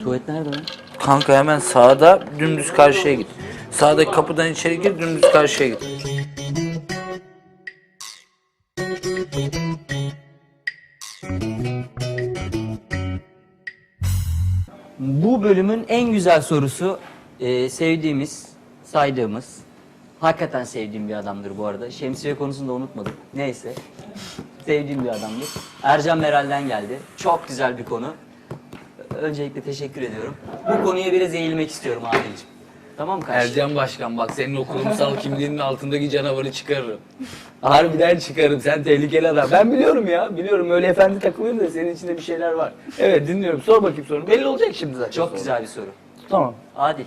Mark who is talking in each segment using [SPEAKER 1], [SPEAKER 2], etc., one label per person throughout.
[SPEAKER 1] Tuvalet nerede lan?
[SPEAKER 2] Kanka hemen sağda dümdüz karşıya git. Sağdaki kapıdan içeri gir dümdüz karşıya git.
[SPEAKER 1] Bu bölümün en güzel sorusu e, sevdiğimiz, saydığımız, hakikaten sevdiğim bir adamdır bu arada. Şemsiye konusunda unutmadım. Neyse. sevdiğim bir adamdır. Ercan Meral'den geldi. Çok güzel bir konu. Öncelikle teşekkür ediyorum. Bu konuya biraz eğilmek istiyorum Adil'ciğim. Tamam kardeşim?
[SPEAKER 2] Ercan Başkan bak senin o kurumsal kimliğinin altındaki canavarı çıkarırım. Harbiden çıkarım sen tehlikeli adam. Ben biliyorum ya biliyorum öyle efendi takılıyorum da senin içinde bir şeyler var. Evet dinliyorum sor bakayım sorunu. Belli olacak şimdi zaten.
[SPEAKER 1] Çok
[SPEAKER 2] sonra.
[SPEAKER 1] güzel bir soru.
[SPEAKER 2] Tamam.
[SPEAKER 1] Adil.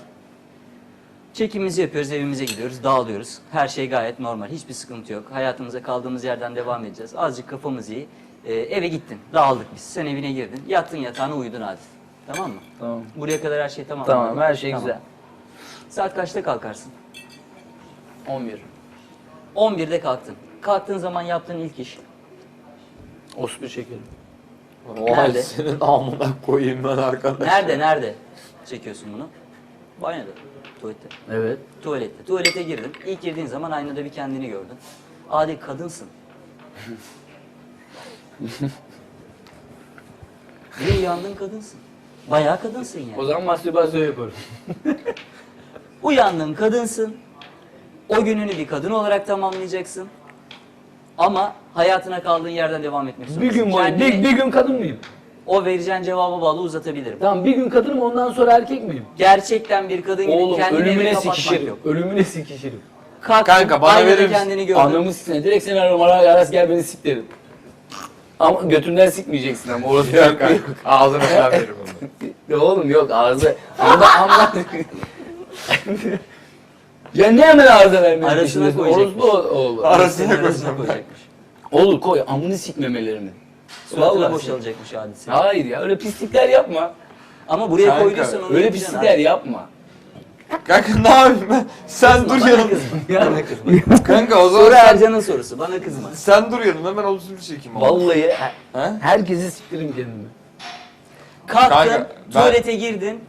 [SPEAKER 1] Çekimimizi yapıyoruz, evimize gidiyoruz, dağılıyoruz. Her şey gayet normal, hiçbir sıkıntı yok. Hayatımıza kaldığımız yerden devam edeceğiz. Azıcık kafamız iyi. Ee, eve gittin, dağıldık biz. Sen evine girdin, yattın yatağına uyudun Adil. Tamam mı?
[SPEAKER 2] Tamam.
[SPEAKER 1] Buraya kadar her şey tamam.
[SPEAKER 2] Tamam her şey
[SPEAKER 1] Tamam.
[SPEAKER 2] güzel.
[SPEAKER 1] Saat kaçta kalkarsın?
[SPEAKER 2] 11.
[SPEAKER 1] 11'de kalktın. Kalktığın zaman yaptığın ilk iş.
[SPEAKER 2] Ospu çekelim.
[SPEAKER 3] Vay
[SPEAKER 1] Nerede?
[SPEAKER 3] senin amına koyayım ben arkadaş.
[SPEAKER 1] Nerede, nerede çekiyorsun bunu? Banyoda, tuvalette.
[SPEAKER 2] Evet.
[SPEAKER 1] Tuvalette. Tuvalete girdin. İlk girdiğin zaman aynada bir kendini gördün. Adil kadınsın. Bir uyandın kadınsın. Bayağı kadınsın yani.
[SPEAKER 2] O zaman mastürbasyon yaparım.
[SPEAKER 1] Uyandın kadınsın. O gününü bir kadın olarak tamamlayacaksın. Ama hayatına kaldığın yerden devam etmek
[SPEAKER 2] Bir
[SPEAKER 1] zorundasın.
[SPEAKER 2] gün bir,
[SPEAKER 1] Kendini
[SPEAKER 2] bir gün kadın mıyım?
[SPEAKER 1] o vereceğin cevaba bağlı uzatabilirim.
[SPEAKER 2] Tamam bir gün kadınım ondan sonra erkek miyim?
[SPEAKER 1] Gerçekten bir kadın gibi
[SPEAKER 2] Oğlum
[SPEAKER 1] kendini
[SPEAKER 2] ölümüne
[SPEAKER 1] eve kapatmak
[SPEAKER 2] sikişirim.
[SPEAKER 1] yok.
[SPEAKER 2] Ölümüne sikişirim.
[SPEAKER 1] Kalktın,
[SPEAKER 3] Kanka, bana
[SPEAKER 1] aynada
[SPEAKER 3] verir misin?
[SPEAKER 1] kendini gördün.
[SPEAKER 2] Anamı siksin. Direkt seni ararım. Ara, Aras gel beni sik derim. Ama götünden sikmeyeceksin ama orası
[SPEAKER 3] Yok
[SPEAKER 2] yok.
[SPEAKER 3] Ağzına falan veririm onu.
[SPEAKER 2] Ya oğlum yok ağzı. Ama ama. ya ne hemen ağza vermeye
[SPEAKER 1] Arasına
[SPEAKER 2] peşindesin?
[SPEAKER 1] koyacakmış.
[SPEAKER 2] Orospu oğlu.
[SPEAKER 3] Arasına
[SPEAKER 1] koyacakmış.
[SPEAKER 2] Olur koy amını sikmemelerimi.
[SPEAKER 1] Suratına
[SPEAKER 2] Vallahi.
[SPEAKER 1] boşalacakmış hadise.
[SPEAKER 2] Hayır ya öyle pislikler yapma.
[SPEAKER 1] Ama buraya
[SPEAKER 3] Kanka,
[SPEAKER 1] koyduysan onu
[SPEAKER 2] Öyle
[SPEAKER 1] yapacaksın
[SPEAKER 2] pislikler
[SPEAKER 1] abi.
[SPEAKER 2] yapma.
[SPEAKER 3] Kanka ne yapayım ben? Sen dur
[SPEAKER 1] Bana
[SPEAKER 3] yanımda.
[SPEAKER 1] kızma. Bana kızma.
[SPEAKER 3] Kanka o zaman
[SPEAKER 1] Soru
[SPEAKER 3] sen,
[SPEAKER 1] Ercan'ın sorusu. Bana kızma.
[SPEAKER 3] sen dur yanımda ben omzunu çekeyim. ama.
[SPEAKER 2] Vallahi he-
[SPEAKER 3] Ha?
[SPEAKER 2] herkesi siktirim kendimi.
[SPEAKER 1] Kalktın,
[SPEAKER 3] Kanka, ben-
[SPEAKER 1] tuvalete girdin.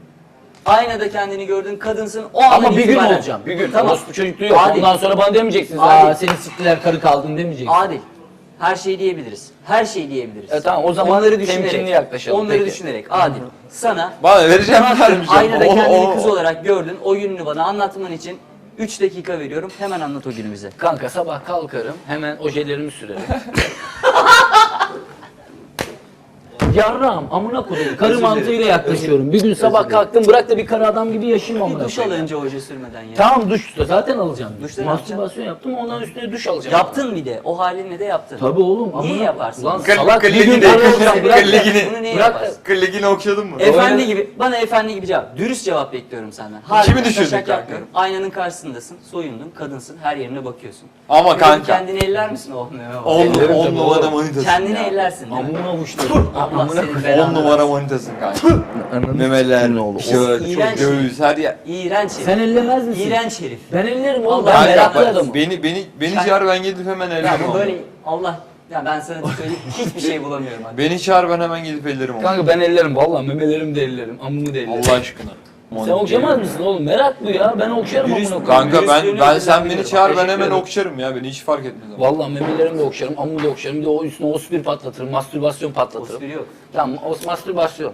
[SPEAKER 1] Aynada kendini gördün, kadınsın. O andan
[SPEAKER 2] Ama bir gün
[SPEAKER 1] itibaren-
[SPEAKER 2] olacağım. Bir gün.
[SPEAKER 1] Tamam.
[SPEAKER 2] Orospu çocukluğu yok.
[SPEAKER 1] Adil.
[SPEAKER 2] Ondan sonra bana demeyeceksiniz.
[SPEAKER 1] Adil.
[SPEAKER 2] Aa seni siktiler karı kaldın demeyeceksiniz.
[SPEAKER 1] Adil. Her şey diyebiliriz. Her şey diyebiliriz.
[SPEAKER 2] E tamam, o zaman temkinli yaklaşalım,
[SPEAKER 1] Onları
[SPEAKER 2] peki.
[SPEAKER 1] düşünerek. Adil. Sana
[SPEAKER 3] Bana vereceğim vermeyeceğim.
[SPEAKER 1] aynada
[SPEAKER 3] O-
[SPEAKER 1] kendini
[SPEAKER 3] o-
[SPEAKER 1] kız olarak gördün. O gününü bana anlatman için 3 dakika veriyorum. Hemen anlat o günü bize.
[SPEAKER 2] Kanka sabah kalkarım hemen ojelerimi sürerim. Yarrağım amına koyayım. Karı mantığıyla yaklaşıyorum. Bir gün sabah kalktım bırak da bir karı adam gibi yaşayayım
[SPEAKER 1] Bir
[SPEAKER 2] amına
[SPEAKER 1] duş al
[SPEAKER 2] koyayım.
[SPEAKER 1] önce oje sürmeden ya.
[SPEAKER 2] Tamam duş zaten alacağım.
[SPEAKER 1] Duşta ne
[SPEAKER 2] Mastürbasyon yaptım ondan üstüne duş alacağım.
[SPEAKER 1] Yaptın bir de. O halinle de yaptın.
[SPEAKER 2] Tabii oğlum.
[SPEAKER 1] Niye
[SPEAKER 2] amına-
[SPEAKER 1] yaparsın?
[SPEAKER 2] Lan
[SPEAKER 3] Kır-
[SPEAKER 2] salak bir gün
[SPEAKER 3] de-
[SPEAKER 2] karı olacağım. Bırak da-
[SPEAKER 3] kırligini-
[SPEAKER 1] Bunu niye
[SPEAKER 2] Bırak da-
[SPEAKER 1] yaparsın?
[SPEAKER 3] Kırligini okuyalım mı?
[SPEAKER 1] Efendi gibi, bana efendi gibi cevap. Dürüst cevap bekliyorum senden.
[SPEAKER 3] Kimi düşürdün
[SPEAKER 1] taşak
[SPEAKER 3] kanka?
[SPEAKER 1] yapmıyorum. Aynanın karşısındasın, soyundun, kadınsın, her yerine bakıyorsun.
[SPEAKER 3] Ama
[SPEAKER 1] bir
[SPEAKER 3] kanka.
[SPEAKER 1] Kendini eller misin? Oh ne
[SPEAKER 3] On,
[SPEAKER 2] Ellerim
[SPEAKER 3] on
[SPEAKER 2] tabii
[SPEAKER 3] numara
[SPEAKER 2] oğlum.
[SPEAKER 3] manitasın
[SPEAKER 1] Kendini ellersin değil mi?
[SPEAKER 2] Amına.
[SPEAKER 1] Allah senin belanı
[SPEAKER 3] numara manitasın kanka. Memeler, şöyle
[SPEAKER 1] İğrenç.
[SPEAKER 3] çok göğüs her yer.
[SPEAKER 1] İğrenç herif.
[SPEAKER 2] Sen ellemez misin?
[SPEAKER 1] İğrenç herif.
[SPEAKER 2] Ben ellerim oğlum.
[SPEAKER 1] Allah
[SPEAKER 2] Ben
[SPEAKER 1] Allah.
[SPEAKER 2] meraklı
[SPEAKER 3] Kanka
[SPEAKER 2] adamım.
[SPEAKER 3] beni beni beni
[SPEAKER 1] Sen-
[SPEAKER 3] çağır ben gidip hemen
[SPEAKER 1] Ya
[SPEAKER 3] ellerim
[SPEAKER 1] bu
[SPEAKER 3] onu.
[SPEAKER 1] böyle Allah ya ben sana söyleyeyim hiçbir şey bulamıyorum hadi.
[SPEAKER 3] Beni çağır ben hemen gidip ellerim onu.
[SPEAKER 2] Kanka ben ellerim vallahi memelerimi de ellerim. Amımı da ellerim.
[SPEAKER 3] Allah aşkına.
[SPEAKER 2] Sen okşamaz mısın oğlum? Meraklı ya. Ben okşarım
[SPEAKER 1] Dürüst-
[SPEAKER 2] amına koyayım.
[SPEAKER 3] Kanka ben ben sen beni çağır ben hemen okşarım ya beni hiç fark etmez ama.
[SPEAKER 2] Vallahi memelerimi de okşarım, amımı da okşarım. Bir de o üstüne ospir patlatırım, mastürbasyon patlatırım.
[SPEAKER 1] Osbiri yok.
[SPEAKER 2] Tamam, o mastürbasyon.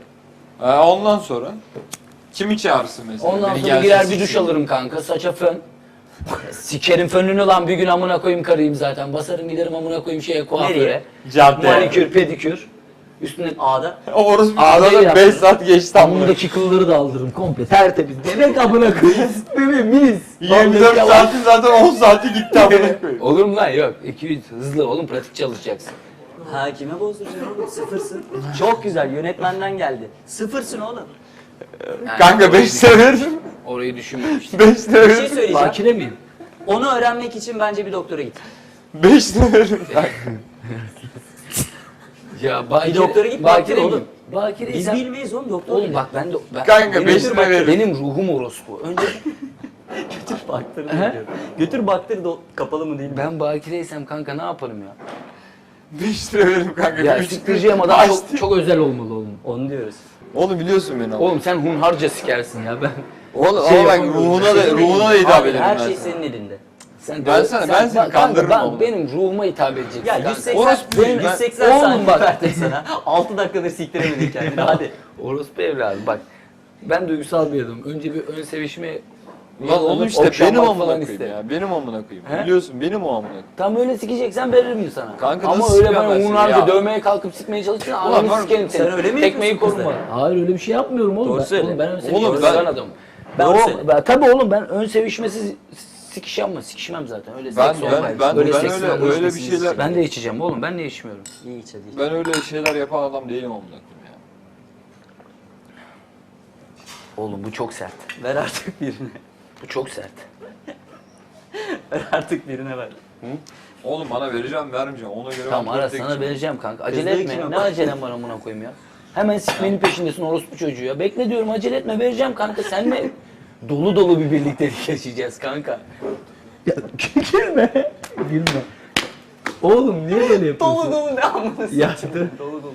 [SPEAKER 3] Ee, ondan sonra kimi çağırsın mesela?
[SPEAKER 2] Ondan
[SPEAKER 3] Beni
[SPEAKER 2] sonra
[SPEAKER 3] gelsin
[SPEAKER 2] girer bir duş alırım kanka, saça fön. Sikerim fönünü lan bir gün amına koyayım karıyım zaten. Basarım giderim amına koyayım şeye kuaföre.
[SPEAKER 1] Nereye?
[SPEAKER 3] Cadde.
[SPEAKER 2] Manikür, pedikür. Üstüne
[SPEAKER 1] A'da.
[SPEAKER 3] O orası
[SPEAKER 2] Ağzıyla
[SPEAKER 3] arada
[SPEAKER 2] yaptım.
[SPEAKER 3] 5 saat geçti amına.
[SPEAKER 2] amındaki kılları da aldırırım komple. Tertemiz. Bebek amına koyayım. Bebek minis.
[SPEAKER 3] 24
[SPEAKER 2] Vallahi yalan.
[SPEAKER 3] saatin zaten 10 saati gitti amına koyayım.
[SPEAKER 2] Olur mu lan? Yok. 200 hızlı oğlum pratik çalışacaksın.
[SPEAKER 1] Ha kime bozduracaksın oğlum? Sıfırsın. Çok güzel yönetmenden geldi. Sıfırsın oğlum.
[SPEAKER 2] Yani
[SPEAKER 3] Kanka 5 severim.
[SPEAKER 2] Orayı düşünmemiştim.
[SPEAKER 3] 5
[SPEAKER 1] Bir şey söyleyeceğim.
[SPEAKER 2] Bakire miyim?
[SPEAKER 1] Onu öğrenmek için bence bir doktora git.
[SPEAKER 3] 5 severim.
[SPEAKER 2] Ya bakire,
[SPEAKER 1] Bir doktora git, bakire
[SPEAKER 2] bakire
[SPEAKER 1] oğlum.
[SPEAKER 2] Bakire
[SPEAKER 1] Biz bilmeyiz oğlum doktor.
[SPEAKER 2] Oğlum bak ben de ben,
[SPEAKER 3] Kanka,
[SPEAKER 2] benim,
[SPEAKER 3] lira veririm.
[SPEAKER 2] benim ruhum orospu. Önce
[SPEAKER 1] götür baktır diyor. Götür baktır da kapalı mı değil mi?
[SPEAKER 2] ben bakireysem kanka ne yaparım ya?
[SPEAKER 3] 5 lira veririm kanka.
[SPEAKER 2] Ya siktireceğim adam çok, çok özel olmalı oğlum.
[SPEAKER 1] Onu diyoruz.
[SPEAKER 3] Oğlum biliyorsun beni ama.
[SPEAKER 2] Oğlum sen hunharca sikersin ya ben.
[SPEAKER 3] Oğlum
[SPEAKER 2] şey
[SPEAKER 3] ama bak
[SPEAKER 2] yapamıyorum.
[SPEAKER 3] ruhuna da ruhuna da hitap ederim
[SPEAKER 1] Her
[SPEAKER 3] ben
[SPEAKER 1] şey senin elinde.
[SPEAKER 2] Sen
[SPEAKER 3] Ben sana- ben seni kandırırım
[SPEAKER 2] ben-
[SPEAKER 3] oğlum.
[SPEAKER 2] Benim ruhuma hitap edeceksin.
[SPEAKER 1] Ya
[SPEAKER 2] kanka.
[SPEAKER 1] 180,
[SPEAKER 3] Orospu
[SPEAKER 1] benim
[SPEAKER 3] ben-
[SPEAKER 1] 180
[SPEAKER 2] Oğlum
[SPEAKER 1] saniye
[SPEAKER 2] bak.
[SPEAKER 1] verdim sana. 6 dakikadır siktiremedin kendini hadi.
[SPEAKER 2] Orospu evladı bak. Ben duygusal bir adamım. Önce bir ön sevişme
[SPEAKER 3] Lan oğlum işte benim amına
[SPEAKER 2] falan
[SPEAKER 3] koyayım ya. Benim amına koyayım.
[SPEAKER 2] He?
[SPEAKER 3] Biliyorsun benim o amına koyayım.
[SPEAKER 2] Tam öyle sikeceksen veririm sana.
[SPEAKER 3] Kanka
[SPEAKER 2] Ama
[SPEAKER 3] nasıl
[SPEAKER 2] öyle hunharca
[SPEAKER 3] ya?
[SPEAKER 2] dövmeye kalkıp sikmeye çalışırsan
[SPEAKER 3] Ulan
[SPEAKER 2] ananı
[SPEAKER 3] var-
[SPEAKER 2] sikerim seni.
[SPEAKER 1] sen öyle mi
[SPEAKER 2] Tekmeyi koruma. Hayır öyle bir şey yapmıyorum oğlum.
[SPEAKER 1] Doğru
[SPEAKER 2] ben,
[SPEAKER 1] söyle.
[SPEAKER 2] Oğlum ben ön
[SPEAKER 3] Oğlum
[SPEAKER 2] sevişmesiz
[SPEAKER 3] ben-
[SPEAKER 2] ben. Ben, ben, tabii oğlum ben ön sevişmesiz sikiş yapma. Sikişmem zaten. Öyle
[SPEAKER 3] Ben
[SPEAKER 2] seks
[SPEAKER 3] ben
[SPEAKER 2] olmaz.
[SPEAKER 3] ben,
[SPEAKER 2] Öyle
[SPEAKER 3] ben
[SPEAKER 2] seks
[SPEAKER 3] öyle
[SPEAKER 2] olmaz.
[SPEAKER 3] öyle bir şeyler
[SPEAKER 2] Ben de içeceğim oğlum. Ben de içmiyorum.
[SPEAKER 1] İyi iç hadi. iç.
[SPEAKER 3] ben öyle şeyler yapan adam değilim amına koyayım ya.
[SPEAKER 2] Oğlum bu çok sert.
[SPEAKER 1] Ver artık birine.
[SPEAKER 2] Bu çok sert.
[SPEAKER 1] Ver artık birine ver.
[SPEAKER 3] Oğlum bana vereceğim vermeyeceğim ona göre
[SPEAKER 2] Tamam
[SPEAKER 3] ben
[SPEAKER 2] ara
[SPEAKER 3] tek
[SPEAKER 2] sana
[SPEAKER 3] kişiyim.
[SPEAKER 2] vereceğim kanka. Acele
[SPEAKER 1] Kızdığı
[SPEAKER 2] etme. Ne
[SPEAKER 1] bak?
[SPEAKER 2] acelem var amına koyayım ya. Hemen sikmenin peşindesin orospu çocuğu ya. Bekle diyorum acele etme vereceğim kanka. Senle dolu dolu bir birliktelik yaşayacağız kanka. Ya gülme. Gülme. Oğlum niye böyle yapıyorsun?
[SPEAKER 1] Dolu dolu ne amına
[SPEAKER 2] Ya
[SPEAKER 1] sikeyim. Dolu dolu.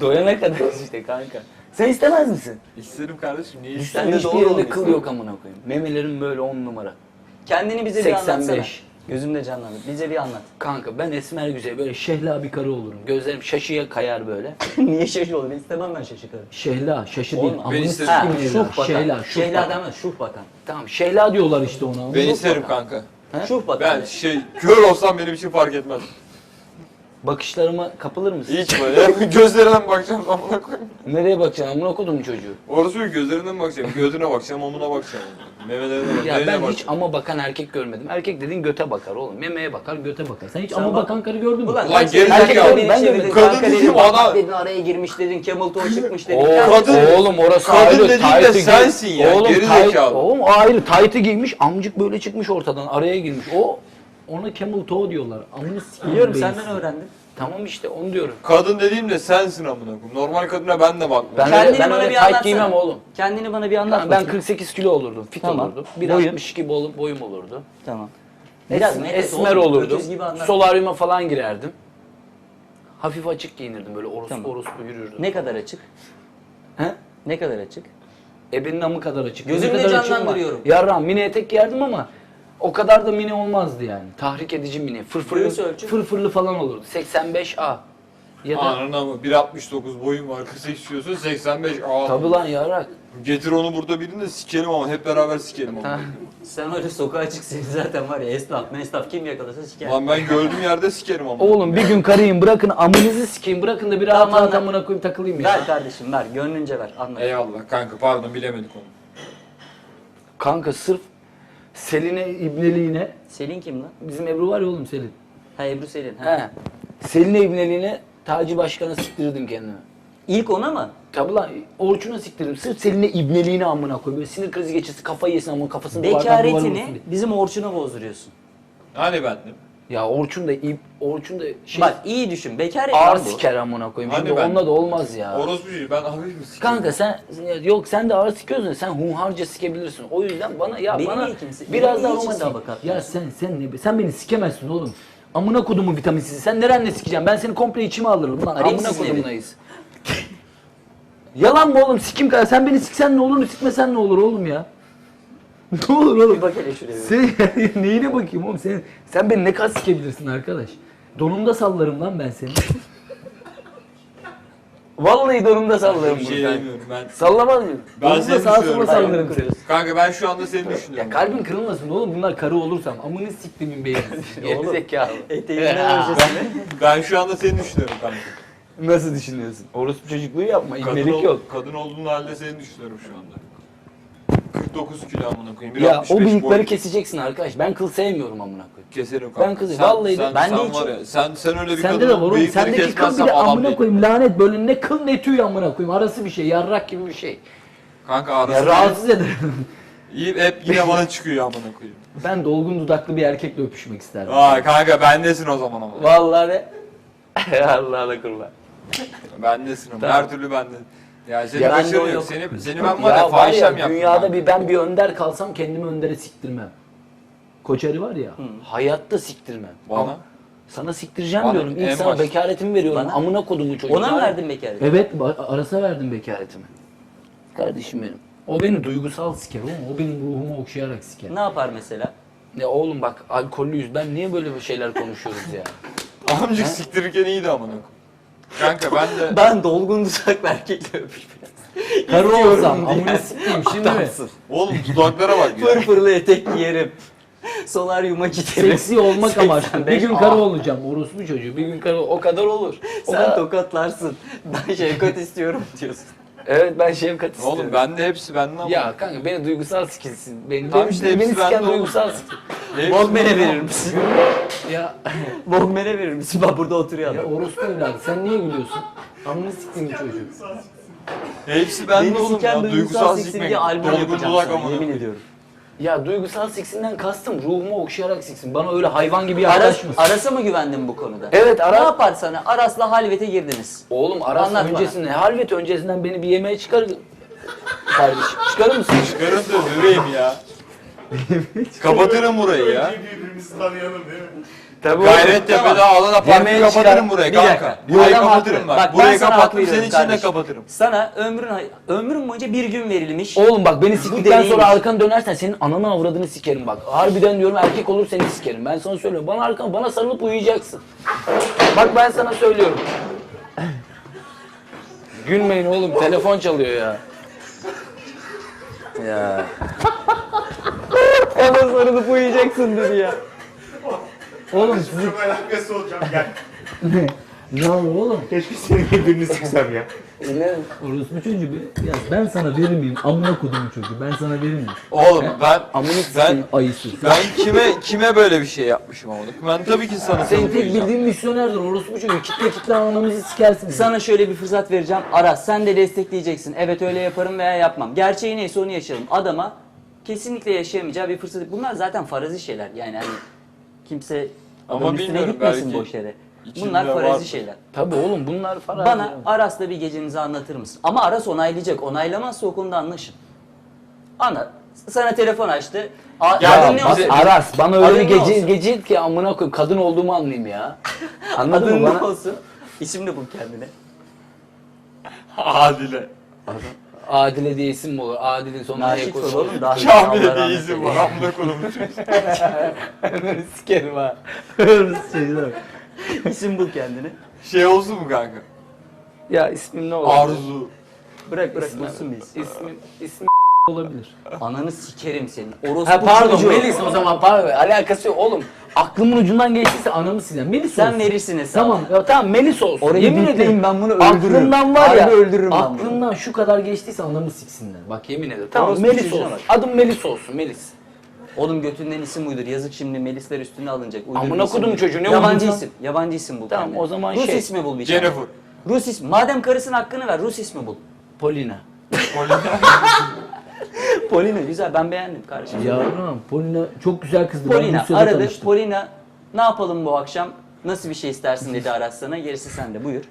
[SPEAKER 2] doyana kadar işte kanka. Sen istemez misin?
[SPEAKER 3] İsterim kardeşim niye
[SPEAKER 1] Sen
[SPEAKER 3] isterim?
[SPEAKER 1] de
[SPEAKER 2] Hiçbir
[SPEAKER 1] doğru
[SPEAKER 2] yerinde kıl yok amına koyayım. Memelerim böyle on numara.
[SPEAKER 1] Kendini bize bir anlatsana.
[SPEAKER 2] 85.
[SPEAKER 1] Gözümde canlandı. Bize bir anlat.
[SPEAKER 2] Kanka ben esmer güzel böyle şehla bir karı olurum. Gözlerim şaşıya kayar böyle.
[SPEAKER 1] Niye şaşı olur? İstemem ben şaşı karı.
[SPEAKER 2] Şehla, şaşı
[SPEAKER 1] Oğlum,
[SPEAKER 2] değil.
[SPEAKER 1] ben
[SPEAKER 2] Amını
[SPEAKER 3] isterim.
[SPEAKER 1] Ha,
[SPEAKER 2] sikeyim
[SPEAKER 1] şuh
[SPEAKER 2] evladım.
[SPEAKER 1] bakan.
[SPEAKER 2] Şehla, şuh
[SPEAKER 1] Şehla
[SPEAKER 2] bakan.
[SPEAKER 1] deme, şuh bakan.
[SPEAKER 2] Tamam şehla diyorlar işte ona.
[SPEAKER 3] Ben
[SPEAKER 2] Şuh
[SPEAKER 3] isterim
[SPEAKER 2] bakan.
[SPEAKER 3] kanka.
[SPEAKER 1] Şuh bakan.
[SPEAKER 3] Ben şey kör olsam benim için fark etmez.
[SPEAKER 2] Bakışlarıma kapılır mısın?
[SPEAKER 3] Hiç böyle gözlerinden bakacağım amına koyayım.
[SPEAKER 2] Nereye bakacaksın amına kodum çocuğu?
[SPEAKER 3] Orası bir gözlerinden bakacağım. Gözüne bakacağım, omuna bakacağım. Memelerine bakacağım.
[SPEAKER 2] Ya ben hiç ama bakan erkek görmedim. Erkek dediğin göte bakar oğlum. Memeye bakar, göte bakar. Sen hiç
[SPEAKER 1] Sen
[SPEAKER 2] ama
[SPEAKER 1] bak-
[SPEAKER 2] bakan karı gördün mü?
[SPEAKER 1] Ulan
[SPEAKER 3] Ulan
[SPEAKER 1] kaç
[SPEAKER 3] geri
[SPEAKER 1] erkek
[SPEAKER 3] zekalı.
[SPEAKER 1] beni
[SPEAKER 2] Ben de-
[SPEAKER 1] çevirdin,
[SPEAKER 3] kadın
[SPEAKER 1] kanka
[SPEAKER 3] dediğim
[SPEAKER 1] dedin,
[SPEAKER 3] adam-
[SPEAKER 1] bak dedin araya girmiş dedin, camel toe çıkmış dedin.
[SPEAKER 2] Oo,
[SPEAKER 1] Gel
[SPEAKER 3] kadın-
[SPEAKER 1] dedin.
[SPEAKER 2] oğlum orası
[SPEAKER 3] kadın
[SPEAKER 2] ayrı.
[SPEAKER 3] dediğin de
[SPEAKER 2] taytı giy-
[SPEAKER 3] sensin ya,
[SPEAKER 2] Oğlum
[SPEAKER 3] geri zekalı.
[SPEAKER 2] Oğlum o ayrı. Taytı giymiş, amcık böyle çıkmış ortadan. Araya girmiş. O ona camel toe diyorlar. Amını sikeyim
[SPEAKER 1] Biliyorum
[SPEAKER 2] beyinsiz.
[SPEAKER 1] senden öğrendim.
[SPEAKER 2] Tamam işte onu diyorum.
[SPEAKER 3] Kadın dediğim de sensin amına koyayım. Normal kadına ben de bakmam.
[SPEAKER 2] Ben
[SPEAKER 1] Kendini
[SPEAKER 2] öyle, ben
[SPEAKER 1] bana
[SPEAKER 2] öyle
[SPEAKER 1] bir anlatsana.
[SPEAKER 2] giymem oğlum.
[SPEAKER 1] Kendini bana bir anlat
[SPEAKER 2] Ben, ben
[SPEAKER 1] bakayım.
[SPEAKER 2] 48 kilo olurdum, fit
[SPEAKER 1] Tamam.
[SPEAKER 2] olurdum.
[SPEAKER 1] Boyun?
[SPEAKER 2] 1.62 boy, boyum olurdu.
[SPEAKER 1] Tamam. Biraz net et
[SPEAKER 2] esmer
[SPEAKER 1] oğlum,
[SPEAKER 2] olurdum.
[SPEAKER 1] öküz gibi anlat.
[SPEAKER 2] Solaryuma falan girerdim. Hafif açık giyinirdim böyle orospu
[SPEAKER 1] Tamam.
[SPEAKER 2] orospu yürürdüm.
[SPEAKER 1] Ne kadar açık?
[SPEAKER 2] He?
[SPEAKER 1] Ne kadar açık?
[SPEAKER 2] Ebenin amı kadar açık.
[SPEAKER 1] Gözümde
[SPEAKER 2] Ne kadar açığım var.
[SPEAKER 1] canlandırıyorum.
[SPEAKER 2] Yarram mini etek giyerdim ama o kadar da mini olmazdı yani. Tahrik edici mini. Fırfırlı,
[SPEAKER 1] Göğüs ölçü?
[SPEAKER 2] fırfırlı falan olurdu. 85A. Ya da
[SPEAKER 3] Anına mı? 1.69 boyum var. Kısa istiyorsun 85. Aa.
[SPEAKER 2] tabi lan yarak.
[SPEAKER 3] Getir onu burada birini de sikelim ama hep beraber sikelim ama.
[SPEAKER 1] Sen öyle sokağa çık seni zaten var ya esnaf esnaf kim yakalasa siker.
[SPEAKER 3] Lan ben gördüğüm yerde sikerim ama.
[SPEAKER 2] Oğlum bir gün karıyım bırakın amınızı sikeyim bırakın da bir rahat
[SPEAKER 1] Tamam
[SPEAKER 2] rahat
[SPEAKER 1] lan.
[SPEAKER 2] amına koyayım takılayım ya.
[SPEAKER 1] Ver kardeşim ver gönlünce ver anlat.
[SPEAKER 3] Eyvallah kanka pardon bilemedik onu.
[SPEAKER 2] Kanka sırf Selin'e ibneliğine
[SPEAKER 1] Selin kim lan?
[SPEAKER 2] bizim Ebru var ya oğlum Selin.
[SPEAKER 1] Ha Ebru Selin. Ha.
[SPEAKER 2] He. Selin'e ibneliğine Taci Başkan'a siktirdim kendimi.
[SPEAKER 1] İlk ona mı?
[SPEAKER 2] Tabi lan Orçun'a siktirdim. Sırf Selin'e ibneliğine amına koyayım. Böyle sinir krizi geçirsin kafayı yesin ama kafasını duvardan duvara vursun
[SPEAKER 1] Bekaretini
[SPEAKER 2] diye.
[SPEAKER 1] bizim Orçun'a bozduruyorsun.
[SPEAKER 3] Hani bendim?
[SPEAKER 2] Ya Orçun da ib, Orçun da şey
[SPEAKER 1] Bak iyi düşün bekaret
[SPEAKER 2] ağır
[SPEAKER 1] lan bu.
[SPEAKER 2] siker amına koyayım.
[SPEAKER 3] Hani
[SPEAKER 2] Şimdi
[SPEAKER 3] ben-
[SPEAKER 2] onunla da olmaz ya.
[SPEAKER 3] Orospu çocuğu ben hafif mi sikerim?
[SPEAKER 2] Kanka sen yok sen de ağır sikiyorsun da sen hunharca sikebilirsin. O yüzden bana ya
[SPEAKER 1] Beni
[SPEAKER 2] bana
[SPEAKER 1] niye kimse-
[SPEAKER 2] biraz
[SPEAKER 1] beni
[SPEAKER 2] daha
[SPEAKER 1] niye kimse
[SPEAKER 2] romantik. Ya sen sen ne sen beni sikemezsin oğlum. Amına kodumun vitaminsizi. Sen nerenle sikeceğim? Ben seni komple içime alırım lan.
[SPEAKER 1] Arayayım
[SPEAKER 2] Amına
[SPEAKER 1] sizin evi.
[SPEAKER 2] kodumdayız. Yalan mı oğlum? Sikim kadar. Sen beni siksen ne olur, sikmesen ne olur oğlum ya? ne olur oğlum?
[SPEAKER 1] Bir bak hele şuraya.
[SPEAKER 2] Sen neyine bakayım oğlum? Sen sen beni ne kadar sikebilirsin arkadaş? Donumda sallarım lan ben seni. Vallahi donumda sallarım
[SPEAKER 3] Bir şey
[SPEAKER 2] bunu.
[SPEAKER 3] demiyorum ben.
[SPEAKER 2] Sallamaz mıyım?
[SPEAKER 3] Ben
[SPEAKER 2] Donumda
[SPEAKER 3] seni
[SPEAKER 2] sağa sola sallarım seni.
[SPEAKER 3] Kanka ben şu anda seni
[SPEAKER 2] Ya
[SPEAKER 3] düşünüyorum.
[SPEAKER 2] kalbin kırılmasın oğlum bunlar karı olursam. Amını siktimin beyni. Geri zekalı.
[SPEAKER 1] Eteğinden öncesinde.
[SPEAKER 3] Ben şu anda seni düşünüyorum kanka.
[SPEAKER 2] Nasıl düşünüyorsun? Orospu çocukluğu yapma.
[SPEAKER 3] Kadın,
[SPEAKER 2] İbnelik
[SPEAKER 3] ol-
[SPEAKER 2] yok.
[SPEAKER 3] kadın olduğun halde seni düşünüyorum şu anda. 49 kilo amına koyayım.
[SPEAKER 2] Ya o
[SPEAKER 3] 1.65
[SPEAKER 2] bıyıkları keseceksin arkadaş. Ben kıl sevmiyorum amına koyayım.
[SPEAKER 3] Keserim kanka.
[SPEAKER 2] Ben kızı- vallahi de-
[SPEAKER 3] sen,
[SPEAKER 1] ben de
[SPEAKER 3] sen
[SPEAKER 1] hiç-
[SPEAKER 3] var ya, sen, sen öyle bir
[SPEAKER 2] Sende de
[SPEAKER 3] kadının
[SPEAKER 2] var oğlum.
[SPEAKER 3] bıyıkları
[SPEAKER 2] Sendeki kıl bir de
[SPEAKER 3] adam
[SPEAKER 2] amına
[SPEAKER 3] değil.
[SPEAKER 2] koyayım lanet böyle ne kıl ne tüy amına koyayım. Arası bir şey. Yarrak gibi bir şey.
[SPEAKER 3] Kanka
[SPEAKER 2] Ya
[SPEAKER 3] arası
[SPEAKER 2] rahatsız ederim.
[SPEAKER 3] İyi, hep yine bana çıkıyor amına koyayım.
[SPEAKER 2] ben dolgun dudaklı bir erkekle öpüşmek isterdim.
[SPEAKER 3] Aa kanka bendesin o zaman ama.
[SPEAKER 2] Vallahi de. Allah'a kurban.
[SPEAKER 3] Bendesin ama. Her türlü bende. Ya senin
[SPEAKER 2] Ya
[SPEAKER 3] ya
[SPEAKER 1] bende o
[SPEAKER 3] yok. Seni, seni ben var ya,
[SPEAKER 2] ya
[SPEAKER 3] fahişem yaptım.
[SPEAKER 2] dünyada bir ben bir önder kalsam kendimi öndere siktirmem. Koçeri var ya. Hayatta siktirmem.
[SPEAKER 3] Bana.
[SPEAKER 2] Sana siktireceğim
[SPEAKER 3] Bana
[SPEAKER 2] diyorum. İlk sana
[SPEAKER 3] baş-
[SPEAKER 2] bekaretimi veriyorum.
[SPEAKER 1] Bana-
[SPEAKER 2] Amına kodumu çocuğu.
[SPEAKER 1] Ona mı verdin bekaret?
[SPEAKER 2] Evet Aras'a verdim bekaretimi. Kardeşim benim. O beni duygusal siker oğlum. O benim ruhumu okşayarak siker.
[SPEAKER 1] Ne yapar mesela?
[SPEAKER 2] Ne oğlum bak alkollüyüz. Ben niye böyle şeyler konuşuyoruz ya?
[SPEAKER 3] Amcık siktirirken iyiydi amına koyayım. Kanka ben de
[SPEAKER 1] Ben dolgun dudaklı erkekle öpüşmez.
[SPEAKER 2] Karı olsam amına sikeyim şimdi mi?
[SPEAKER 1] Adamsın.
[SPEAKER 3] oğlum dudaklara bak ya.
[SPEAKER 1] Fırfırlı etek giyerim. Solaryuma giderim.
[SPEAKER 2] Seksi olmak amaçlı. Bir
[SPEAKER 1] 85
[SPEAKER 2] gün
[SPEAKER 1] Aa,
[SPEAKER 2] karı olacağım. Orospu çocuğu. Bir gün karı o kadar olur. O
[SPEAKER 1] Sen
[SPEAKER 2] kadar-
[SPEAKER 1] tokatlarsın. Ben şefkat istiyorum diyorsun.
[SPEAKER 2] Evet ben şefkat istiyorum.
[SPEAKER 3] Oğlum bende hepsi bende ama.
[SPEAKER 2] Ya kanka beni duygusal sikilsin. Beni,
[SPEAKER 3] Tamam
[SPEAKER 2] beni,
[SPEAKER 3] işte hepsi
[SPEAKER 2] beni
[SPEAKER 3] bende
[SPEAKER 2] siken
[SPEAKER 3] oğlum.
[SPEAKER 2] duygusal sikil.
[SPEAKER 3] Hepsi
[SPEAKER 1] Bogmen'e
[SPEAKER 3] bende
[SPEAKER 1] verir misin?
[SPEAKER 2] Ya,
[SPEAKER 1] Bogmen'e verir misin? Bak burada oturuyor
[SPEAKER 2] ya
[SPEAKER 1] adam.
[SPEAKER 2] orospu evladı sen niye gülüyorsun? Amını siktiğim çocuğu.
[SPEAKER 3] Hepsi bende
[SPEAKER 1] Beni
[SPEAKER 3] oğlum
[SPEAKER 1] siken
[SPEAKER 3] ya.
[SPEAKER 1] duygusal
[SPEAKER 3] Duygusal sikmek.
[SPEAKER 1] diye albüm
[SPEAKER 3] Dolgun
[SPEAKER 1] yapacağım sana
[SPEAKER 3] amına
[SPEAKER 1] yemin ediyorum.
[SPEAKER 2] Ya duygusal siksinden kastım ruhumu okşayarak siksin. Bana öyle hayvan gibi
[SPEAKER 1] Aras,
[SPEAKER 2] yaklaşmasın.
[SPEAKER 1] Aras'a mı güvendin bu konuda?
[SPEAKER 2] Evet, Aras-
[SPEAKER 1] Ne yapar sana? Aras'la halvete girdiniz.
[SPEAKER 2] Oğlum Aras
[SPEAKER 1] Anlat bana.
[SPEAKER 2] öncesinde, halvet öncesinden beni bir yemeğe çıkar. Kardeşim çıkarır mısın?
[SPEAKER 3] Çıkarın da bebeğim ya. Kapatırım burayı ya.
[SPEAKER 4] Birbirimizi tanıyalım değil mi?
[SPEAKER 2] Tabii
[SPEAKER 3] Gayrettepe'de Alana Park'ı kapatırım
[SPEAKER 2] çıkar.
[SPEAKER 3] burayı
[SPEAKER 1] Bir
[SPEAKER 3] kanka.
[SPEAKER 1] dakika.
[SPEAKER 3] Burayı
[SPEAKER 1] Adam
[SPEAKER 3] kapatırım
[SPEAKER 1] haklı.
[SPEAKER 3] bak.
[SPEAKER 1] Bak, ben
[SPEAKER 3] Burayı
[SPEAKER 1] sana hak
[SPEAKER 3] kapattım
[SPEAKER 1] veriyorum
[SPEAKER 3] senin için de
[SPEAKER 1] kardeşim.
[SPEAKER 3] kapatırım.
[SPEAKER 1] Sana ömrün ömrün boyunca bir gün verilmiş.
[SPEAKER 2] Oğlum bak beni siktikten
[SPEAKER 1] deneyim.
[SPEAKER 2] sonra arkanı dönersen senin ananı avradını sikerim bak. Harbiden diyorum erkek olur seni sikerim. Ben sana söylüyorum. Bana arkan bana sarılıp uyuyacaksın. Bak ben sana söylüyorum. Gülmeyin oğlum telefon çalıyor ya. Ya.
[SPEAKER 1] Ona sarılıp uyuyacaksın dedi ya.
[SPEAKER 2] Oğlum sizi
[SPEAKER 4] Çok alakası olacağım gel.
[SPEAKER 2] ne? Ne olur oğlum?
[SPEAKER 4] Keşke senin birbirini siksem ya.
[SPEAKER 2] Ne? Orospu çocuğu bir- ya ben sana verir miyim? Amına kodumu çocuğu. Ben sana verir miyim?
[SPEAKER 3] Oğlum ben
[SPEAKER 2] Amına
[SPEAKER 3] ben
[SPEAKER 2] ayısı.
[SPEAKER 3] ben kime kime böyle bir şey yapmışım oğlum? Ben tabii ki sana
[SPEAKER 2] Senin tek bildiğin misyonerdir orospu çocuğu. Kitle kitle anamızı sikersin.
[SPEAKER 1] Sana şöyle bir fırsat vereceğim. Aras sen de destekleyeceksin. Evet öyle yaparım veya yapmam. Gerçeği neyse onu yaşayalım. Adama kesinlikle yaşayamayacağı bir fırsat. Bunlar zaten farazi şeyler. Yani hani kimse
[SPEAKER 3] Ama
[SPEAKER 1] adamın üstüne
[SPEAKER 3] bilmiyorum,
[SPEAKER 1] gitmesin
[SPEAKER 3] belki
[SPEAKER 1] boş yere.
[SPEAKER 3] içinde
[SPEAKER 1] Bunlar farazi
[SPEAKER 3] vardır.
[SPEAKER 1] şeyler.
[SPEAKER 2] Tabii oğlum bunlar falan.
[SPEAKER 1] Bana Aras'la bir gecenizi anlatır mısın? Ama Aras onaylayacak. Onaylamazsa o konuda anlaşın. Anlat. Sana telefon açtı. A-
[SPEAKER 3] Ya
[SPEAKER 1] adın ne
[SPEAKER 3] bak-
[SPEAKER 1] olsun?
[SPEAKER 2] Aras bana öyle
[SPEAKER 1] Adın
[SPEAKER 2] bir
[SPEAKER 1] ne
[SPEAKER 2] gece
[SPEAKER 1] olsun?
[SPEAKER 2] ki amına koyayım kadın olduğumu anlayayım ya. Anladın
[SPEAKER 1] Adın
[SPEAKER 2] mı
[SPEAKER 1] ne
[SPEAKER 2] bana?
[SPEAKER 1] olsun? İsim de bul kendine.
[SPEAKER 3] Adile.
[SPEAKER 2] Adile diye isim mi olur? Adil'in sonuna
[SPEAKER 1] Naşit
[SPEAKER 2] koyalım.
[SPEAKER 1] ol oğlum. Daha
[SPEAKER 3] Kamile de izin var amına koyayım.
[SPEAKER 2] Sikerim ha.
[SPEAKER 1] İsim bul kendine.
[SPEAKER 3] Şey olsun mu kanka?
[SPEAKER 2] ya ismim ne olur?
[SPEAKER 3] Arzu.
[SPEAKER 1] Bırak bırak bulsun bir isim.
[SPEAKER 2] İsmim, ismim olabilir.
[SPEAKER 1] Ananı sikerim senin. Orospu
[SPEAKER 2] Ha pardon
[SPEAKER 1] çocuğu.
[SPEAKER 2] Melis o zaman pardon alakası yok oğlum. Aklımın ucundan geçtiyse anamı silen. Melis
[SPEAKER 1] Sen
[SPEAKER 2] olsun.
[SPEAKER 1] verirsin hesabı.
[SPEAKER 2] Tamam ya tamam Melis olsun.
[SPEAKER 1] Orayı
[SPEAKER 2] yemin
[SPEAKER 1] bipleyin,
[SPEAKER 2] ederim.
[SPEAKER 1] ben bunu öldürürüm.
[SPEAKER 2] Aklımdan var ya.
[SPEAKER 1] Harbi öldürürüm ben bunu.
[SPEAKER 2] Aklımdan şu kadar geçtiyse anamı siksinler. Bak yemin ederim. Tamam
[SPEAKER 1] Orospu
[SPEAKER 2] Melis
[SPEAKER 1] çocuğuna
[SPEAKER 2] olsun.
[SPEAKER 1] bak.
[SPEAKER 2] Adım Melis olsun Melis.
[SPEAKER 1] Oğlum götünden isim uydur. Yazık şimdi Melisler üstüne alınacak. Uydur
[SPEAKER 2] Amına
[SPEAKER 1] bir isim
[SPEAKER 2] kodum
[SPEAKER 1] bul.
[SPEAKER 2] çocuğu, ne
[SPEAKER 1] Yabancı
[SPEAKER 2] uydursan?
[SPEAKER 1] isim. Yabancı isim bul
[SPEAKER 2] Tamam,
[SPEAKER 1] kendine.
[SPEAKER 2] o zaman
[SPEAKER 1] Rus
[SPEAKER 2] şey-
[SPEAKER 1] ismi bul bir tane.
[SPEAKER 3] Jennifer.
[SPEAKER 1] Rus ismi. Madem karısının hakkını ver. Rus ismi bul.
[SPEAKER 2] Polina.
[SPEAKER 1] Polina güzel. Ben beğendim kardeşim.
[SPEAKER 2] Yavrum Polina çok güzel kızdı.
[SPEAKER 1] Polina aradı.
[SPEAKER 2] tanıştım.
[SPEAKER 1] Polina ne yapalım bu akşam? Nasıl bir şey istersin dedi Aras sana. Gerisi sende. Buyur.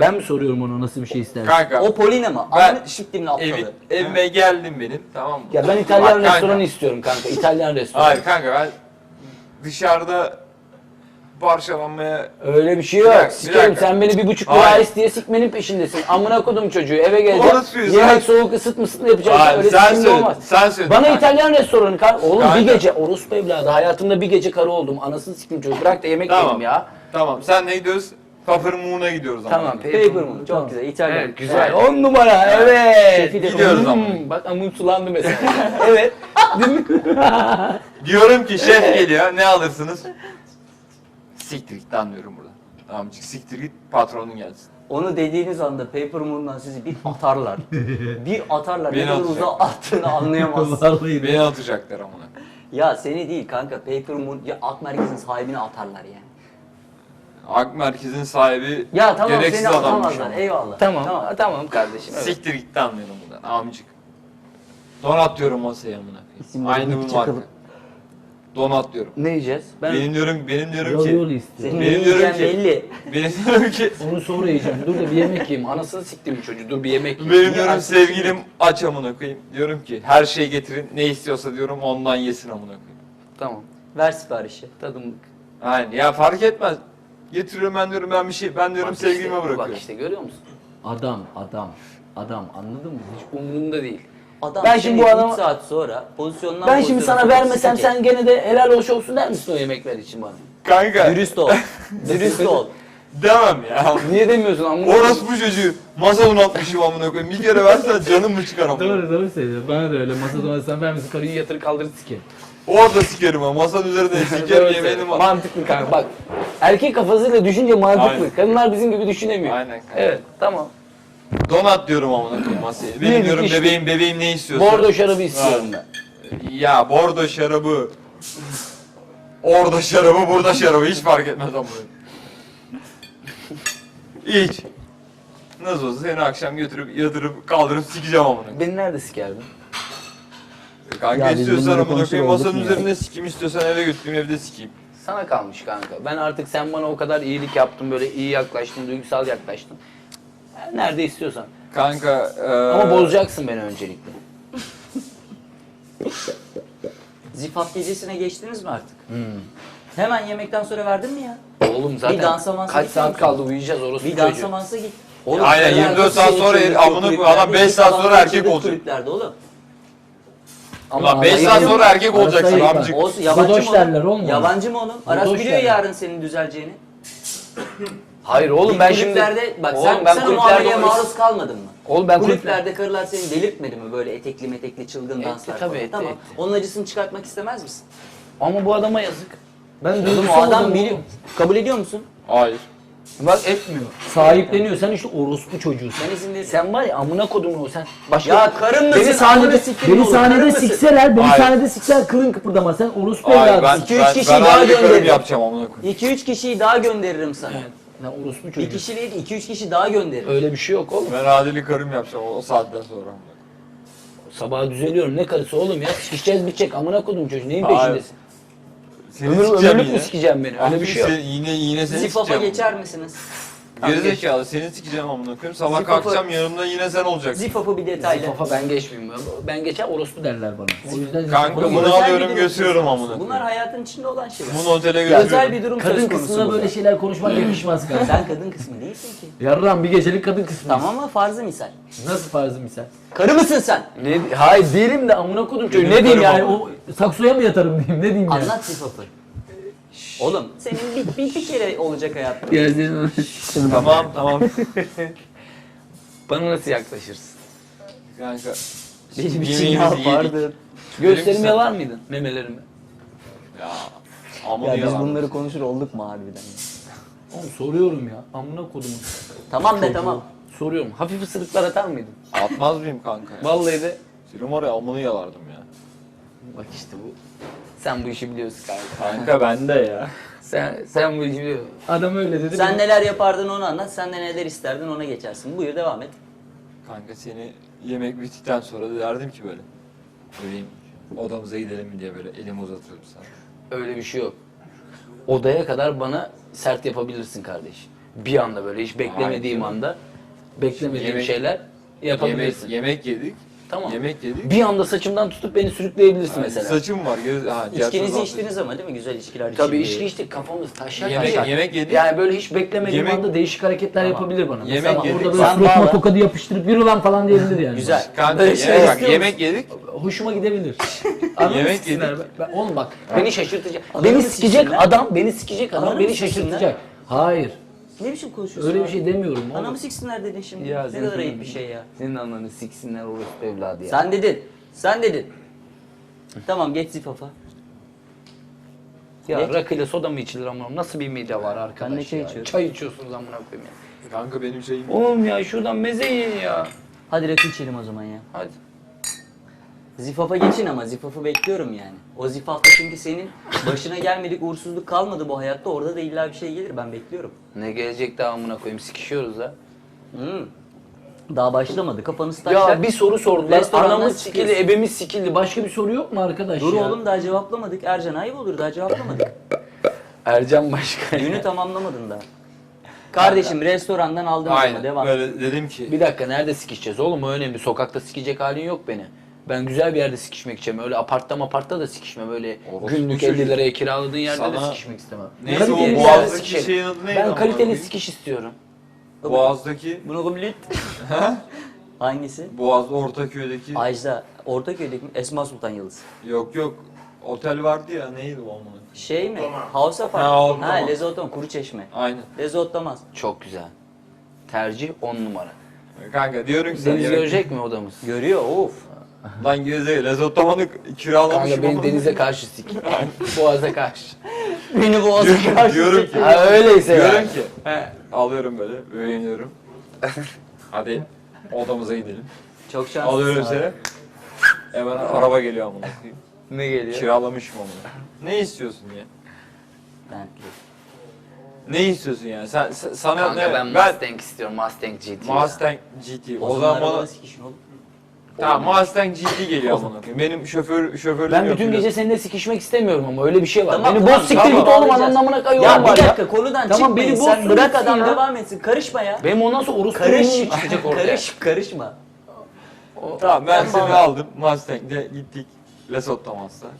[SPEAKER 2] Ben mi soruyorum ona nasıl bir şey istersin?
[SPEAKER 3] Kanka.
[SPEAKER 1] O Polina mı?
[SPEAKER 3] Ben-
[SPEAKER 1] Ananı şıktimin aptalı.
[SPEAKER 3] Evi, evime geldin benim tamam mı?
[SPEAKER 2] Ya ben İtalyan
[SPEAKER 3] Bak kanka.
[SPEAKER 2] restoranı istiyorum kanka. İtalyan restoranı.
[SPEAKER 3] Hayır kanka ben dışarıda parçalanmaya
[SPEAKER 2] Öyle bir şey
[SPEAKER 3] Bir
[SPEAKER 2] yok.
[SPEAKER 3] dakika, bir
[SPEAKER 2] Sikerim
[SPEAKER 3] dakika.
[SPEAKER 2] sen beni bir buçuk
[SPEAKER 3] Hayır.
[SPEAKER 2] lira ice diye sikmenin peşindesin. Amına kodum çocuğu eve geleceksin.
[SPEAKER 3] Orası
[SPEAKER 2] Yemek
[SPEAKER 3] sen-
[SPEAKER 2] soğuk ısıt mısıt yapacaksın.
[SPEAKER 3] Hayır,
[SPEAKER 2] Öyle
[SPEAKER 3] sen
[SPEAKER 2] sikimde
[SPEAKER 3] söyledin,
[SPEAKER 2] olmaz.
[SPEAKER 3] sen söyledin
[SPEAKER 2] Bana
[SPEAKER 3] kanka.
[SPEAKER 2] İtalyan restoranı kanka. Oğlum
[SPEAKER 3] Kanka.
[SPEAKER 2] bir gece orospu evladı. Hayatımda bir gece karı oldum. Anasını sikim çocuğu. Bırak da yemek
[SPEAKER 3] Tamam.
[SPEAKER 2] yiyelim ya.
[SPEAKER 3] Tamam sen ne gidiyoruz? Puffer Moon'a gidiyoruz ama.
[SPEAKER 2] Tamam.
[SPEAKER 1] Paper Moon. Çok güzel. İtalyan.
[SPEAKER 2] Evet güzel.
[SPEAKER 1] Evet.
[SPEAKER 2] On numara evet.
[SPEAKER 1] Şefi de
[SPEAKER 3] Gidiyoruz
[SPEAKER 2] Hmm,
[SPEAKER 3] ama.
[SPEAKER 2] Bak amım sulandı mesela. evet.
[SPEAKER 3] Diyorum ki şef geliyor ne alırsınız? Siktir git lan diyorum burada. Tamam siktir git patronun gelsin.
[SPEAKER 1] Onu dediğiniz anda Paper Moon'dan sizi bir atarlar. bir atarlar.
[SPEAKER 3] Beni
[SPEAKER 1] ne kadar uzağa attığını anlayamazsın.
[SPEAKER 2] Vallahi
[SPEAKER 3] Beni atacaklar amına.
[SPEAKER 1] ya seni değil kanka. Paper Moon ya Ak Merkez'in sahibini atarlar yani.
[SPEAKER 3] Ak merkezin sahibi
[SPEAKER 1] Ya tamam
[SPEAKER 3] gereksiz
[SPEAKER 1] seni
[SPEAKER 3] adammış
[SPEAKER 1] atamazlar.
[SPEAKER 3] ama.
[SPEAKER 1] Eyvallah.
[SPEAKER 2] Tamam. Tamam, kardeşim. Evet.
[SPEAKER 3] Siktir git lan diyorum buradan amcık. Donat diyorum masaya amına. Aynı bu marka. Donat diyorum.
[SPEAKER 2] Ne yiyeceğiz? Ben
[SPEAKER 3] Benim diyorum benim diyorum
[SPEAKER 2] ravioli
[SPEAKER 3] ki
[SPEAKER 2] istiyorum.
[SPEAKER 1] Senin
[SPEAKER 3] Benim diyorum
[SPEAKER 1] yiyeceğin
[SPEAKER 3] ki-
[SPEAKER 1] belli.
[SPEAKER 3] benim diyorum ki
[SPEAKER 2] Onu sonra yiyeceğim. Dur da bir yemek yiyeyim. Anasını siktim çocuğu. Dur bir yemek yiyeyim.
[SPEAKER 3] benim diyorum sevgilim aç amına koyayım. Diyorum ki her şey getirin ne istiyorsa diyorum ondan yesin amına koyayım.
[SPEAKER 2] Tamam.
[SPEAKER 1] Ver siparişi.
[SPEAKER 2] Tadımlık.
[SPEAKER 3] Aynen ya fark etmez. Getiriyorum ben diyorum ben bir şey ben diyorum
[SPEAKER 2] Bak
[SPEAKER 3] sevgilime
[SPEAKER 2] işte,
[SPEAKER 3] bırakıyorum.
[SPEAKER 2] Bak işte görüyor musun? Adam, adam, adam anladın mı? Hiç umurunda değil.
[SPEAKER 1] Adam
[SPEAKER 2] Ben şimdi bu adama-
[SPEAKER 1] saat sonra pozisyondan
[SPEAKER 2] Ben şimdi sana vermesem sen gene de helal hoş olsun der misin o yemekler için bana?
[SPEAKER 3] Kanka
[SPEAKER 1] Dürüst ol. Dürüst ol.
[SPEAKER 3] demem ya.
[SPEAKER 2] Niye demiyorsun amına?
[SPEAKER 3] Orospu çocuğu masa unutmuşum amına koyayım. Bir kere versen canım mı çıkar amına?
[SPEAKER 5] Doğru doğru söylüyor. Bana da öyle masada sen vermesin karıyı yatır kaldır sike.
[SPEAKER 3] Orada sikerim ha. Masanın üzerinde sikerim yemeğini var.
[SPEAKER 2] Mantıklı kanka bak. Erkek kafasıyla düşünce mantıklı.
[SPEAKER 3] Aynen.
[SPEAKER 2] Kadınlar bizim gibi düşünemiyor.
[SPEAKER 3] Aynen kanka.
[SPEAKER 2] Evet tamam.
[SPEAKER 3] Donat diyorum amına koyayım masaya.
[SPEAKER 2] Yedik
[SPEAKER 3] Benim diyorum
[SPEAKER 2] işte.
[SPEAKER 3] bebeğim bebeğim ne istiyorsa.
[SPEAKER 2] Bordo şarabı istiyorum ben.
[SPEAKER 3] Ya bordo şarabı. Orada şarabı, burada şarabı hiç fark etmez amına. koyayım. İç. Nasıl olsa seni akşam götürüp yatırıp kaldırıp sikeceğim amına. koyayım.
[SPEAKER 2] Beni nerede sikerdin?
[SPEAKER 3] Kanka
[SPEAKER 1] Ya biz
[SPEAKER 3] istiyorsan
[SPEAKER 1] bunları
[SPEAKER 3] amına koyayım
[SPEAKER 1] olduk
[SPEAKER 3] masanın
[SPEAKER 1] mu ya?
[SPEAKER 3] üzerinde sikeyim istiyorsan eve götüreyim evde sikeyim.
[SPEAKER 2] Sana kalmış kanka. Ben artık sen bana o kadar iyilik yaptın, böyle iyi yaklaştın, duygusal yaklaştın. Nerede istiyorsan.
[SPEAKER 3] Kanka eee
[SPEAKER 2] Ama bozacaksın beni öncelikle.
[SPEAKER 1] Zifaf gecesine geçtiniz mi artık? Hemen yemekten sonra verdin mi ya?
[SPEAKER 2] Oğlum zaten
[SPEAKER 1] Bir dansa mansa
[SPEAKER 2] kaç saat kaldı uyuyacağız orası
[SPEAKER 1] Bir dansa mansa git. Oğlum,
[SPEAKER 3] Aynen,
[SPEAKER 1] karılar
[SPEAKER 3] 24
[SPEAKER 1] kız
[SPEAKER 3] saat
[SPEAKER 1] seni
[SPEAKER 3] sonra
[SPEAKER 1] kulüplerde,
[SPEAKER 3] adam beş
[SPEAKER 1] iki
[SPEAKER 3] saat
[SPEAKER 1] falan
[SPEAKER 3] sonra erkek olacak.
[SPEAKER 1] Kulüplerde oğlum.
[SPEAKER 2] Ama
[SPEAKER 3] 5 saat sonra erkek olacaksın
[SPEAKER 5] ayıp
[SPEAKER 3] amcık.
[SPEAKER 1] Olsun yabancı mı oğlum. Yabancı mı oğlum? Aras biliyor
[SPEAKER 5] derler.
[SPEAKER 1] yarın senin düzeleceğini.
[SPEAKER 2] Hayır oğlum ben şimdi...
[SPEAKER 1] kulüplerde, bak
[SPEAKER 2] Oğlum
[SPEAKER 1] sen,
[SPEAKER 2] ben
[SPEAKER 1] sen o
[SPEAKER 2] kulüplerde
[SPEAKER 1] muameleye
[SPEAKER 2] onu-
[SPEAKER 1] maruz kalmadın mı?
[SPEAKER 2] Oğlum ben kulüplerde...
[SPEAKER 1] Kulüplerde karılar seni delirtmedi mi böyle etekli metekli çılgın
[SPEAKER 2] Etti,
[SPEAKER 1] danslar
[SPEAKER 2] tabii,
[SPEAKER 1] falan?
[SPEAKER 2] etti,
[SPEAKER 1] tamam.
[SPEAKER 2] etti.
[SPEAKER 1] Onun acısını çıkartmak istemez misin?
[SPEAKER 2] Ama bu adama yazık. Ben
[SPEAKER 1] Oğlum o adam biliyor. Kabul ediyor musun?
[SPEAKER 3] Hayır.
[SPEAKER 2] Bak etmiyor.
[SPEAKER 5] Sahipleniyor. Sen işte orospu çocuğusun.
[SPEAKER 1] Ben izin veririm.
[SPEAKER 2] Sen var ya amına kodumun o sen. Başka...
[SPEAKER 1] Ya karın mısın?
[SPEAKER 5] Beni sahnede, beni sahnede sikseler, beni
[SPEAKER 3] Hayır.
[SPEAKER 5] sahnede sikseler kılın kıpırdama. Sen orospu
[SPEAKER 3] Hayır ben,
[SPEAKER 5] evladısın.
[SPEAKER 1] İki, üç
[SPEAKER 3] ben,
[SPEAKER 1] kişiyi
[SPEAKER 3] ben
[SPEAKER 1] daha
[SPEAKER 3] harbi karım
[SPEAKER 1] gönderirim.
[SPEAKER 3] yapacağım amına koyayım.
[SPEAKER 1] 2-3 kişiyi daha gönderirim sana.
[SPEAKER 5] Sen orospu
[SPEAKER 1] Bir
[SPEAKER 5] çocuğu.
[SPEAKER 1] kişi değil 2-3 kişi daha gönderirim.
[SPEAKER 2] Öyle bir şey yok oğlum.
[SPEAKER 3] Ben adili karım yapacağım o, o saatten sonra.
[SPEAKER 2] Sabah düzeliyorum ne karısı oğlum ya. Sikeceğiz bitecek amına kodum çocuğu. Neyin
[SPEAKER 3] Hayır.
[SPEAKER 2] peşindesin?
[SPEAKER 3] Seni
[SPEAKER 2] Ömür,
[SPEAKER 3] sikeceğim
[SPEAKER 2] ömürlük
[SPEAKER 3] yine.
[SPEAKER 2] mü sikeceğim beni? Öyle bir şey yok.
[SPEAKER 3] Seni- yine yine seni
[SPEAKER 1] Zifafa
[SPEAKER 3] sikeceğim.
[SPEAKER 1] geçer misiniz?
[SPEAKER 3] Gerizekalı seni sikeceğim amına koyayım. Sabah
[SPEAKER 1] Zifafa-
[SPEAKER 3] kalkacağım yanımda yine sen olacaksın.
[SPEAKER 1] Zifafı bir detaylı.
[SPEAKER 2] Kafa ben geçmeyeyim. Ben geçer orospu derler bana. O yüzden
[SPEAKER 3] Kanka
[SPEAKER 1] Oğlum,
[SPEAKER 3] bunu
[SPEAKER 1] özel bir
[SPEAKER 3] alıyorum
[SPEAKER 1] durum
[SPEAKER 3] götürüyorum
[SPEAKER 1] söz
[SPEAKER 3] amına koyayım.
[SPEAKER 1] Bunlar hayatın içinde olan şeyler.
[SPEAKER 3] Bunu otele
[SPEAKER 1] Özel
[SPEAKER 3] götürüyorum.
[SPEAKER 1] bir durum
[SPEAKER 5] Kadın
[SPEAKER 1] söz konusu
[SPEAKER 5] kısmına böyle şeyler konuşmak yakışmaz kanka.
[SPEAKER 1] Sen kadın kısmı değilsin ki.
[SPEAKER 5] Yarram bir gecelik kadın kısmı.
[SPEAKER 1] Tamam mı? Farzı misal.
[SPEAKER 5] Nasıl farzı misal?
[SPEAKER 1] Karı mısın sen?
[SPEAKER 2] Ne, hayır değilim de amına kodum çocuğu. Ne diyeyim yani?
[SPEAKER 5] Yani o saksoya mı yatarım diyeyim ne diyeyim ya?
[SPEAKER 1] Anlat zifafı. Oğlum senin bir, bir, bir kere olacak hayatın.
[SPEAKER 3] Tamam tamam.
[SPEAKER 2] Bana nasıl yaklaşırsın?
[SPEAKER 3] Kanka.
[SPEAKER 1] Benim için
[SPEAKER 3] yemeğimizi
[SPEAKER 1] ne
[SPEAKER 3] yedik.
[SPEAKER 1] yapardın?
[SPEAKER 3] Misin?
[SPEAKER 2] yalar mıydın? Memelerimi.
[SPEAKER 3] Ya. Amını
[SPEAKER 1] Ya biz bunları konuşur olduk mu harbiden?
[SPEAKER 5] Oğlum soruyorum ya. Amına kodumun.
[SPEAKER 1] Tamam be tamam.
[SPEAKER 2] Soruyorum. Hafif ısırıklar atar mıydın?
[SPEAKER 3] Atmaz mıyım kanka ya?
[SPEAKER 2] Vallahi de.
[SPEAKER 3] Senin var ya amını yalardım ya.
[SPEAKER 2] Bak işte bu. Sen bu işi biliyorsun kanka.
[SPEAKER 3] Kanka bende ya.
[SPEAKER 2] Sen sen bu işi biliyorsun.
[SPEAKER 5] Adam öyle dedi.
[SPEAKER 1] Sen neler yapardın onu anlat. Sen de neler isterdin ona geçersin. Buyur devam et.
[SPEAKER 3] Kanka seni yemek bittikten sonra da derdim ki böyle. Öleyim. Odamıza gidelim mi diye böyle elimi uzatıyorum sana.
[SPEAKER 2] Öyle bir şey yok. Odaya kadar bana sert yapabilirsin kardeş. Bir anda böyle hiç beklemediğim
[SPEAKER 3] Hayır.
[SPEAKER 2] anda beklemediğim
[SPEAKER 3] Yemek-
[SPEAKER 2] şeyler
[SPEAKER 3] Yemek,
[SPEAKER 2] yapabilirsin.
[SPEAKER 3] yemek yedik.
[SPEAKER 2] Tamam.
[SPEAKER 3] Yemek yedik.
[SPEAKER 2] Bir anda saçımdan tutup beni sürükleyebilirsin
[SPEAKER 3] Yani
[SPEAKER 2] mesela.
[SPEAKER 3] Saçım var. Geri, ha,
[SPEAKER 1] İçkinizi içtiniz ama değil mi? Güzel içkiler
[SPEAKER 2] Tabii
[SPEAKER 1] içildi.
[SPEAKER 2] içki içtik kafamız taşak
[SPEAKER 3] Yemek-
[SPEAKER 2] taşak.
[SPEAKER 3] yemek yedik.
[SPEAKER 2] Yani böyle hiç beklemediğim
[SPEAKER 3] Yemek-
[SPEAKER 2] anda değişik hareketler yapabilir bana.
[SPEAKER 3] Yemek
[SPEAKER 2] Mesela
[SPEAKER 3] yedik.
[SPEAKER 5] Orada böyle
[SPEAKER 1] bağla.
[SPEAKER 5] tokadı yapıştırıp yürü lan falan diyebilir yani.
[SPEAKER 1] Güzel.
[SPEAKER 3] Kanka
[SPEAKER 1] Böyle
[SPEAKER 3] yemek,
[SPEAKER 1] şeyler
[SPEAKER 3] bak, yemek yedik.
[SPEAKER 5] Hoşuma gidebilir.
[SPEAKER 3] Yemek yedik.
[SPEAKER 5] Ben- oğlum bak.
[SPEAKER 2] Beni şaşırtacak. Beni sikecek adam, beni sikecek adam beni şaşırtacak.
[SPEAKER 5] Hayır.
[SPEAKER 1] Ne biçim konuşuyorsun?
[SPEAKER 5] Öyle bir
[SPEAKER 1] abi?
[SPEAKER 5] şey demiyorum oğlum.
[SPEAKER 1] Anamı siksinler dedin şimdi.
[SPEAKER 2] Ya
[SPEAKER 1] ne
[SPEAKER 2] senin-
[SPEAKER 1] kadar ayıp bir şey ya.
[SPEAKER 2] Senin ananı siksinler orospu evladı ya.
[SPEAKER 1] Sen dedin. Sen dedin. tamam geç zifafa.
[SPEAKER 2] ya
[SPEAKER 1] Geç.
[SPEAKER 2] rakıyla soda mı içilir ama nasıl bir mide var arkadaş
[SPEAKER 1] Ben de çay
[SPEAKER 2] ya?
[SPEAKER 1] içiyorum.
[SPEAKER 2] Çay içiyorsunuz amına koyayım ya.
[SPEAKER 3] Kanka benim şeyim.
[SPEAKER 2] Oğlum ya şuradan meze yiyin ya.
[SPEAKER 1] Hadi rakı içelim o zaman ya.
[SPEAKER 2] Hadi.
[SPEAKER 1] Zifafa geçin ama zifafı bekliyorum yani. O zifafta çünkü senin başına gelmedik uğursuzluk kalmadı bu hayatta. Orada da illa bir şey gelir ben bekliyorum.
[SPEAKER 2] Ne gelecek daha amına koyayım sikişiyoruz ha.
[SPEAKER 1] Hmm. Daha başlamadı kafanız taşlar.
[SPEAKER 2] Ya bir soru sordular.
[SPEAKER 1] Restorandan
[SPEAKER 2] Anamız sikildi, ebemiz sikildi. Başka
[SPEAKER 5] bir soru yok mu arkadaş
[SPEAKER 1] Dur
[SPEAKER 5] ya?
[SPEAKER 1] oğlum daha cevaplamadık. Ercan ayıp olur daha cevaplamadık.
[SPEAKER 2] Ercan başka.
[SPEAKER 1] Günü tamamlamadın daha. Kardeşim restorandan aldım adamı
[SPEAKER 3] Aynen.
[SPEAKER 1] devam.
[SPEAKER 3] Böyle dedim ki.
[SPEAKER 2] Bir dakika nerede sikişeceğiz oğlum o önemli. Sokakta sikecek halin yok beni. Ben güzel bir yerde sikişmek istemem. Öyle apartta mapartta da sikişme. Böyle
[SPEAKER 3] Orospu
[SPEAKER 2] günlük
[SPEAKER 3] çocuk.
[SPEAKER 2] 50 liraya kiraladığın yerde de
[SPEAKER 3] Sana-
[SPEAKER 2] sikişmek istemem.
[SPEAKER 3] Neyse
[SPEAKER 2] Kaliteli
[SPEAKER 3] o
[SPEAKER 2] bir yerde
[SPEAKER 3] boğazdaki
[SPEAKER 2] sikişelim.
[SPEAKER 3] şeyin adı neydi?
[SPEAKER 2] Ben kaliteli
[SPEAKER 3] koyayım?
[SPEAKER 2] sikiş istiyorum.
[SPEAKER 3] Boğaz'daki
[SPEAKER 1] et. Hangisi?
[SPEAKER 3] Boğaz Ortaköy'deki
[SPEAKER 1] Ajda. Ortaköy'deki mi? Esma Sultan Yıldız.
[SPEAKER 3] yok yok otel vardı ya neydi o amına?
[SPEAKER 1] Şey mi? House of
[SPEAKER 3] Ha,
[SPEAKER 1] Art.
[SPEAKER 3] oldu,
[SPEAKER 1] Ha,
[SPEAKER 3] tamam.
[SPEAKER 1] Lezoton, Kuru Çeşme.
[SPEAKER 3] Aynen.
[SPEAKER 1] Lezotlamaz.
[SPEAKER 2] Çok güzel. Tercih 10 numara.
[SPEAKER 3] Kanka diyorum ki sen
[SPEAKER 2] Deniz
[SPEAKER 3] gerek-
[SPEAKER 2] görecek mi odamız?
[SPEAKER 1] Görüyor, of.
[SPEAKER 3] Lan gerizekalı Lezottaman'ı kiralamışım.
[SPEAKER 2] Kanka beni
[SPEAKER 3] ama-
[SPEAKER 2] denize karşı sik. Boğaza karşı.
[SPEAKER 1] Beni boğaza
[SPEAKER 3] Diyorum,
[SPEAKER 1] karşı
[SPEAKER 3] diyorum ki,
[SPEAKER 2] Ha öyleyse
[SPEAKER 3] diyorum
[SPEAKER 2] yani.
[SPEAKER 3] ki alıyorum böyle beğeniyorum. Hadi odamıza gidelim.
[SPEAKER 1] Çok şanslısın
[SPEAKER 3] Alıyorum
[SPEAKER 1] abi.
[SPEAKER 3] seni. Hemen araba geliyor amına koyayım.
[SPEAKER 2] Ne geliyor?
[SPEAKER 3] Kiralamışım amına. Ne istiyorsun ya?
[SPEAKER 1] Bentley.
[SPEAKER 3] Ne istiyorsun yani? Sen, sen- sana
[SPEAKER 2] Kanka
[SPEAKER 3] ne?
[SPEAKER 2] ben Mustang istiyorum. Mustang GT.
[SPEAKER 3] Mustang GT. O,
[SPEAKER 1] O
[SPEAKER 3] zaman bana
[SPEAKER 1] sikişin oğlum.
[SPEAKER 3] Tamam Mustang GT geliyor amına koyayım. Benim şoför şoförlüğüm
[SPEAKER 2] Ben bütün gece seninle sikişmek istemiyorum ama öyle bir şey var.
[SPEAKER 1] Tamam,
[SPEAKER 2] beni
[SPEAKER 1] tamam,
[SPEAKER 2] boz siktir
[SPEAKER 1] tamam,
[SPEAKER 2] git oğlum
[SPEAKER 1] anlayacağız.
[SPEAKER 2] anlamına kayıyor
[SPEAKER 1] Ya
[SPEAKER 2] var
[SPEAKER 1] bir
[SPEAKER 2] ya.
[SPEAKER 1] dakika konudan
[SPEAKER 2] Tamam,
[SPEAKER 1] çıkmayın.
[SPEAKER 2] beni
[SPEAKER 1] Sen
[SPEAKER 2] bozsun
[SPEAKER 1] bırak
[SPEAKER 2] gitsin
[SPEAKER 1] adam
[SPEAKER 2] ya.
[SPEAKER 1] devam etsin. Karışma ya.
[SPEAKER 2] Benim ondan sonra orospu
[SPEAKER 1] Karış,
[SPEAKER 2] çıkacak ortaya.
[SPEAKER 1] karış, karışma.
[SPEAKER 3] Tamam ben
[SPEAKER 1] Sen
[SPEAKER 3] seni
[SPEAKER 1] bana-
[SPEAKER 3] aldım. Mustang'de gittik. Lesotho Mustang.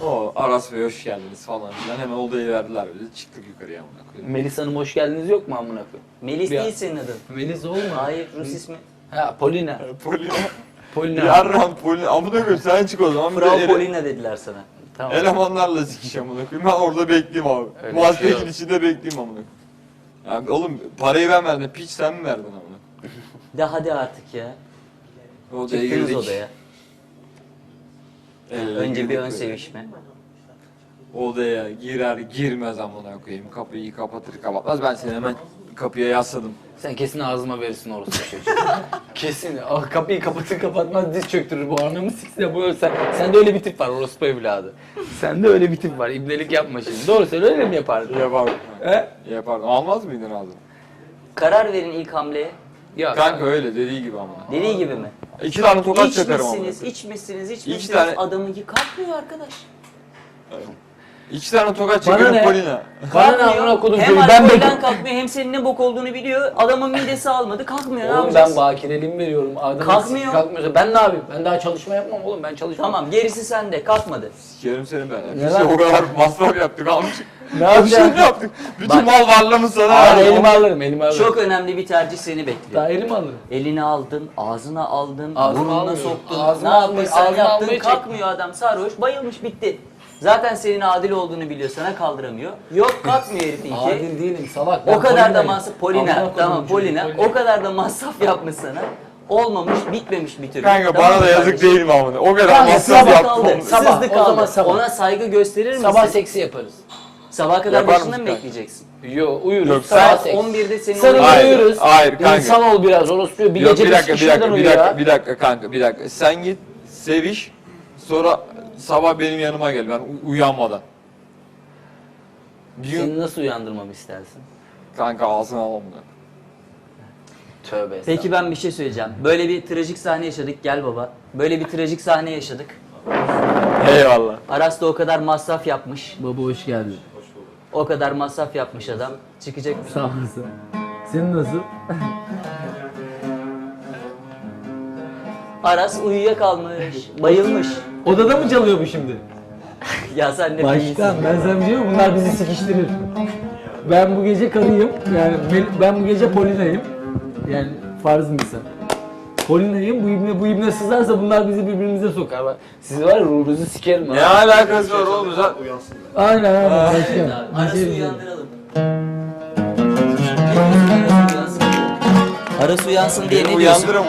[SPEAKER 3] O Aras Bey hoş geldiniz falan filan. Hemen odayı verdiler bize. Çıktık yukarıya amına koyayım.
[SPEAKER 2] Melis Hanım hoş geldiniz yok mu amına koyayım?
[SPEAKER 1] Melis
[SPEAKER 2] Ya.
[SPEAKER 1] değil senin adın.
[SPEAKER 2] Melis olma.
[SPEAKER 1] Hayır, Rus ismi.
[SPEAKER 2] Ha Polina.
[SPEAKER 3] Polina.
[SPEAKER 2] Polina.
[SPEAKER 3] Yarram Polina. Amına koyayım sen çık o zaman. Bir de
[SPEAKER 1] Frau
[SPEAKER 3] ele-
[SPEAKER 1] Polina dediler sana.
[SPEAKER 2] Tamam.
[SPEAKER 3] Elemanlarla sikiş amına koyayım. Ben orada bekleyeyim abi.
[SPEAKER 2] Öyle bir şey yok.
[SPEAKER 3] içinde bekleyeyim amına koyayım. Abi oğlum parayı ben verdim. Piç sen mi verdin amına?
[SPEAKER 1] De hadi artık ya.
[SPEAKER 3] Odaya
[SPEAKER 1] Çıktınız
[SPEAKER 3] girdik.
[SPEAKER 1] odaya.
[SPEAKER 3] El ele
[SPEAKER 1] Önce bir
[SPEAKER 3] girdik
[SPEAKER 1] ön
[SPEAKER 3] böyle.
[SPEAKER 1] sevişme.
[SPEAKER 3] Odaya girer girmez amına koyayım. Kapıyı kapatır kapatmaz. Ben seni hemen kapıya yasladım.
[SPEAKER 2] Sen kesin ağzıma verirsin orospu çocuğu. kesin. Ah, kapıyı kapatır kapatmaz diz çöktürür bu anamı sikse bu sen. Sende öyle bir tip var orospu evladı. Sende öyle bir tip var. İbnelik yapma şimdi. Doğru söyle öyle mi yapardın?
[SPEAKER 3] Yapardım.
[SPEAKER 2] He?
[SPEAKER 3] Yapardım. Almaz mıydın ağzını?
[SPEAKER 1] Karar verin ilk hamleye.
[SPEAKER 2] Ya
[SPEAKER 3] Kanka öyle dediği gibi amına.
[SPEAKER 1] Dediği gibi mi?
[SPEAKER 3] İki tane tokat çakarım amına.
[SPEAKER 1] İçmişsiniz, içmişsiniz, içmişsiniz.
[SPEAKER 3] tane-
[SPEAKER 1] Adamınki kalkmıyor arkadaş.
[SPEAKER 3] İki tane tokat
[SPEAKER 2] Bana
[SPEAKER 3] çakarım
[SPEAKER 2] ne?
[SPEAKER 3] Polina.
[SPEAKER 2] Bana ne amına kodum
[SPEAKER 1] Hem
[SPEAKER 2] çocuğu? Ben
[SPEAKER 1] alkolden
[SPEAKER 2] bekliyorum.
[SPEAKER 1] kalkmıyor hem senin ne bok olduğunu biliyor. Adamın midesi almadı kalkmıyor ne
[SPEAKER 2] Oğlum
[SPEAKER 1] yapacağız?
[SPEAKER 2] ben bakireliğimi veriyorum. Adamın
[SPEAKER 1] Kalkmıyor.
[SPEAKER 2] Kalkmıyorsa ben ne yapayım? Ben daha çalışma yapmam oğlum. Ben çalışmam.
[SPEAKER 1] Tamam gerisi sende kalkmadı.
[SPEAKER 3] Sikerim seni ben.
[SPEAKER 2] Ne
[SPEAKER 3] Biz
[SPEAKER 2] lan?
[SPEAKER 3] o kadar masraf yaptık almış.
[SPEAKER 2] Ne
[SPEAKER 3] Bir
[SPEAKER 2] yapacağım?
[SPEAKER 3] şey yaptık. Bütün
[SPEAKER 1] Bak.
[SPEAKER 3] mal varlığımı sana
[SPEAKER 2] Aa,
[SPEAKER 3] verdim.
[SPEAKER 2] elimi alırım, elimi alırım.
[SPEAKER 1] Çok önemli bir tercih seni bekliyor.
[SPEAKER 2] Daha elimi alırım.
[SPEAKER 1] Elini aldın, ağzına aldın,
[SPEAKER 2] Ağzıma
[SPEAKER 1] burnuna
[SPEAKER 2] almıyorum.
[SPEAKER 1] soktun.
[SPEAKER 2] Ağzıma
[SPEAKER 1] ne
[SPEAKER 2] almayı- ağzıma
[SPEAKER 1] yaptın,
[SPEAKER 2] almayı çek.
[SPEAKER 1] kalkmıyor adam sarhoş, bayılmış bitti. Zaten senin adil olduğunu biliyor, sana kaldıramıyor. Yok kalkmıyor herifinki.
[SPEAKER 2] Adil değilim salak. Ben
[SPEAKER 1] O kadar da
[SPEAKER 2] Polina'yım.
[SPEAKER 1] masraf,
[SPEAKER 2] Amına
[SPEAKER 1] Polina,
[SPEAKER 2] koydum
[SPEAKER 1] tamam
[SPEAKER 2] çocuğu,
[SPEAKER 1] Polina,
[SPEAKER 2] Polina.
[SPEAKER 1] o kadar da masraf yapmış sana. Olmamış, bitmemiş bir türlü.
[SPEAKER 3] Kanka
[SPEAKER 1] Tamam
[SPEAKER 3] bana
[SPEAKER 1] mı
[SPEAKER 3] da yazık
[SPEAKER 1] kardeşim?
[SPEAKER 3] değil mi amına? O kadar
[SPEAKER 2] Kanka,
[SPEAKER 3] masraf
[SPEAKER 1] Sabah kaldı,
[SPEAKER 3] amına.
[SPEAKER 2] Sabah,
[SPEAKER 1] sızdı
[SPEAKER 2] o
[SPEAKER 1] kaldı.
[SPEAKER 2] zaman sabah.
[SPEAKER 1] Ona saygı gösterir misin?
[SPEAKER 2] Sabah seksi yaparız.
[SPEAKER 1] Sabaha kadar
[SPEAKER 3] Yapar
[SPEAKER 1] başında
[SPEAKER 3] mısın
[SPEAKER 1] mı
[SPEAKER 3] kanka?
[SPEAKER 1] bekleyeceksin?
[SPEAKER 2] Yo uyuruz.
[SPEAKER 3] Yok,
[SPEAKER 2] sabah
[SPEAKER 1] Saat
[SPEAKER 2] seks.
[SPEAKER 1] 11'de seni
[SPEAKER 2] Sarıl
[SPEAKER 1] oraya-
[SPEAKER 3] Hayır,
[SPEAKER 2] uyuruz.
[SPEAKER 3] hayır kanka.
[SPEAKER 2] İnsan ol biraz orospu. Bir
[SPEAKER 3] Yok
[SPEAKER 2] gece
[SPEAKER 3] bir dakika bir dakika bir dakika bir dakika kanka bir dakika. Sen git seviş sonra sabah benim yanıma gel ben u- uyanmadan. Bir gün
[SPEAKER 2] Seni nasıl uyandırmamı istersin?
[SPEAKER 3] kanka ağzına al bunu.
[SPEAKER 2] Tövbe
[SPEAKER 1] Peki ben bir şey söyleyeceğim. Böyle bir trajik sahne yaşadık. Gel baba. Böyle bir trajik sahne yaşadık.
[SPEAKER 3] Eyvallah.
[SPEAKER 1] Aras da o kadar masraf yapmış.
[SPEAKER 5] Baba hoş geldin.
[SPEAKER 1] O kadar masraf yapmış adam. Çıkacak mı?
[SPEAKER 5] Sağ olasın. Senin nasıl?
[SPEAKER 1] Aras uyuyakalmış. Bayılmış.
[SPEAKER 5] Odada mı çalıyor bu şimdi?
[SPEAKER 1] ya sen ne
[SPEAKER 5] Başkan ben sana bir şey mi? Bunlar bizi sikiştirir. Ben bu gece karıyım. Yani ben bu gece Polina'yım. Yani farz misal. Polina'yım. Bu ibne, bu ibne sızarsa bunlar bizi birbirimize sokar. Bak.
[SPEAKER 2] Siz var ya ruhunuzu sikerim.
[SPEAKER 3] Ne alakası var oğlum sen?
[SPEAKER 5] Aynen aynen başkan.
[SPEAKER 1] abi, Aras'ı
[SPEAKER 5] şey diyeceğim.
[SPEAKER 1] uyandıralım. Aras uyansın. Diye ne diyorsun?
[SPEAKER 3] Uyandırım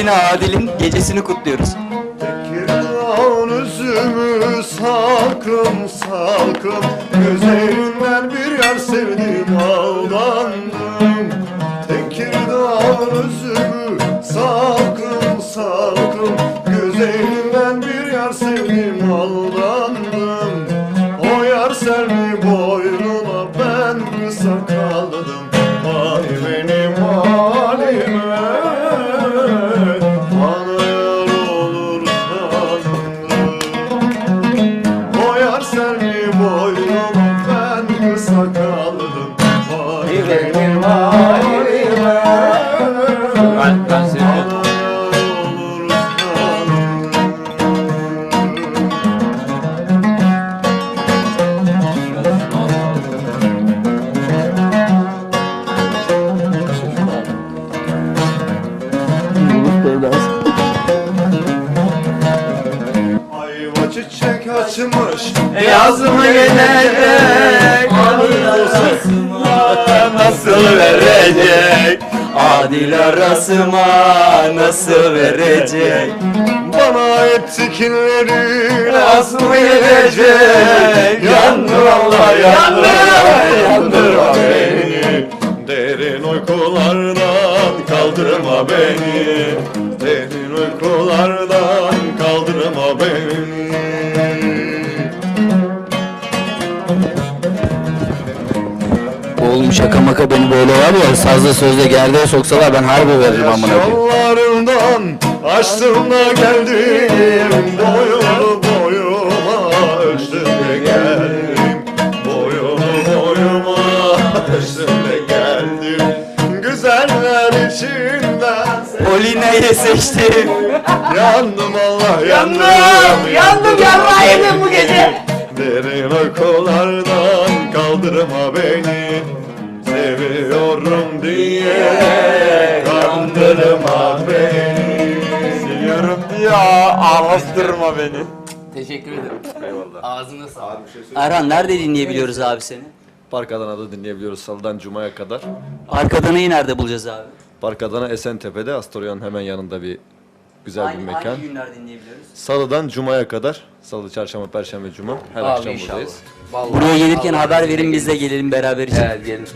[SPEAKER 1] Polina Adil'in gecesini kutluyoruz.
[SPEAKER 4] Tekirdağ üzümü salkım salkım. Gözlerinden bir yer sevdim aldandım. Tekirdağ üzümü salkım salkım. Gözlerinden bir yer sevdim aldandım. O yar serdi boynuna ben kısa kaldım
[SPEAKER 3] nasıl verecek?
[SPEAKER 4] Bana ettikleri
[SPEAKER 3] Az mı gelecek? Yandır Allah yandır Yandırma beni
[SPEAKER 4] Derin uykulardan kaldırma beni Derin uykulardan
[SPEAKER 2] Oğlum şaka maka beni böyle var ya sazla sözle gerdeğe soksalar ben harbi veririm amına koyayım.
[SPEAKER 4] Yollarından açtım da geldim Boyunu boyuma ölçtüm de geldim Boyunu boyuma ölçtüm de geldim Güzeller içinden
[SPEAKER 1] Polina'yı seçtim.
[SPEAKER 4] Yandım Allah yandım
[SPEAKER 1] yandım, yarrağı yedim bu gece.
[SPEAKER 4] Derin uykulardan kaldırma beni Seviyorum diye kandırma beni
[SPEAKER 3] Seviyorum diye ağlastırma beni
[SPEAKER 2] Teşekkür ederim. Eyvallah. Ağzına sağlık.
[SPEAKER 1] Erhan nerede dinleyebiliyoruz abi seni?
[SPEAKER 6] Park Adana'da dinleyebiliyoruz salıdan cumaya kadar.
[SPEAKER 1] Arkadanayı nerede bulacağız abi?
[SPEAKER 6] Park Adana Esentepe'de Astoria'nın hemen yanında bir güzel bir
[SPEAKER 1] Hangi,
[SPEAKER 6] mekan.
[SPEAKER 1] hangi günler dinleyebiliyoruz?
[SPEAKER 6] Salıdan cumaya kadar, salı, çarşamba, perşembe, cuma her
[SPEAKER 2] Abi
[SPEAKER 6] akşam
[SPEAKER 2] inşallah.
[SPEAKER 6] buradayız.
[SPEAKER 2] Vallahi
[SPEAKER 1] Buraya gelirken
[SPEAKER 2] Allah
[SPEAKER 1] haber verin biz de gelelim beraber.
[SPEAKER 2] Evet gelin.